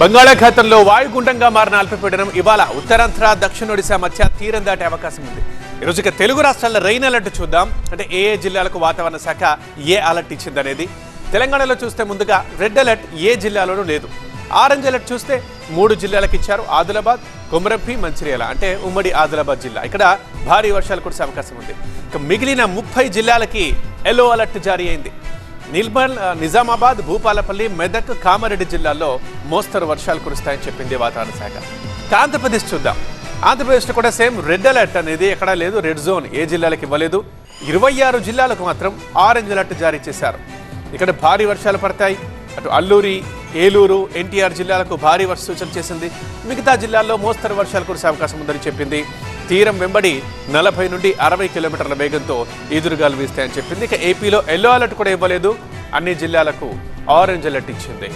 బంగాళాఖాతంలో వాయుగుండంగా మారిన అల్పపీడనం ఇవాళ ఉత్తరాంధ్ర దక్షిణ ఒడిశా మధ్య తీరం దాటే అవకాశం ఉంది. ఈరోజు ఇక తెలుగు రాష్ట్రాల్లో రైన్ అలర్ట్ చూద్దాం. అంటే ఏ ఏ జిల్లాలకు వాతావరణ శాఖ ఏ అలర్ట్ ఇచ్చిందనేది. తెలంగాణలో చూస్తే ముందుగా రెడ్ అలర్ట్ ఏ జిల్లాలోనూ లేదు. ఆరెంజ్ అలర్ట్ చూస్తే మూడు జిల్లాలకు ఇచ్చారు. ఆదిలాబాద్ కొమరంభి మంచిర్యాల అంటే ఉమ్మడి ఆదిలాబాద్ జిల్లా. ఇక్కడ భారీ వర్షాలు కురిసే అవకాశం ఉంది. ఇక మిగిలిన ముప్పై జిల్లాలకి ఎల్లో అలర్ట్ జారీ అయింది. నిర్మల్ నిజామాబాద్ భూపాలపల్లి మెదక్ కామారెడ్డి జిల్లాల్లో మోస్తరు వర్షాలు కురుస్తాయని చెప్పింది వాతావరణ శాఖ. ఆంధ్రప్రదేశ్ చూద్దాం. ఆంధ్రప్రదేశ్లో కూడా సేమ్ రెడ్ అలర్ట్ అనేది ఎక్కడా లేదు రెడ్ జోన్ ఏ జిల్లాలకు ఇవ్వలేదు. ఇరవై ఆరు జిల్లాలకు మాత్రం ఆరెంజ్ అలర్ట్ జారీ చేశారు. ఇక్కడ భారీ వర్షాలు పడతాయి. అటు అల్లూరి ఏలూరు ఎన్టీఆర్ జిల్లాలకు భారీ వర్ష సూచన చేసింది. మిగతా జిల్లాల్లో మోస్తరు వర్షాలు కురిసే అవకాశం ఉందని చెప్పింది తీరం వెంబడి నలభై నుండి అరవై కిలోమీటర్ల వేగంతో ఈదురుగాలు వీస్తాయని చెప్పింది. ఇక ఏపీలో ఎల్లో అలర్ట్ కూడా ఇవ్వలేదు. అన్ని జిల్లాలకు ఆరెంజ్ అలర్ట్ ఇచ్చింది.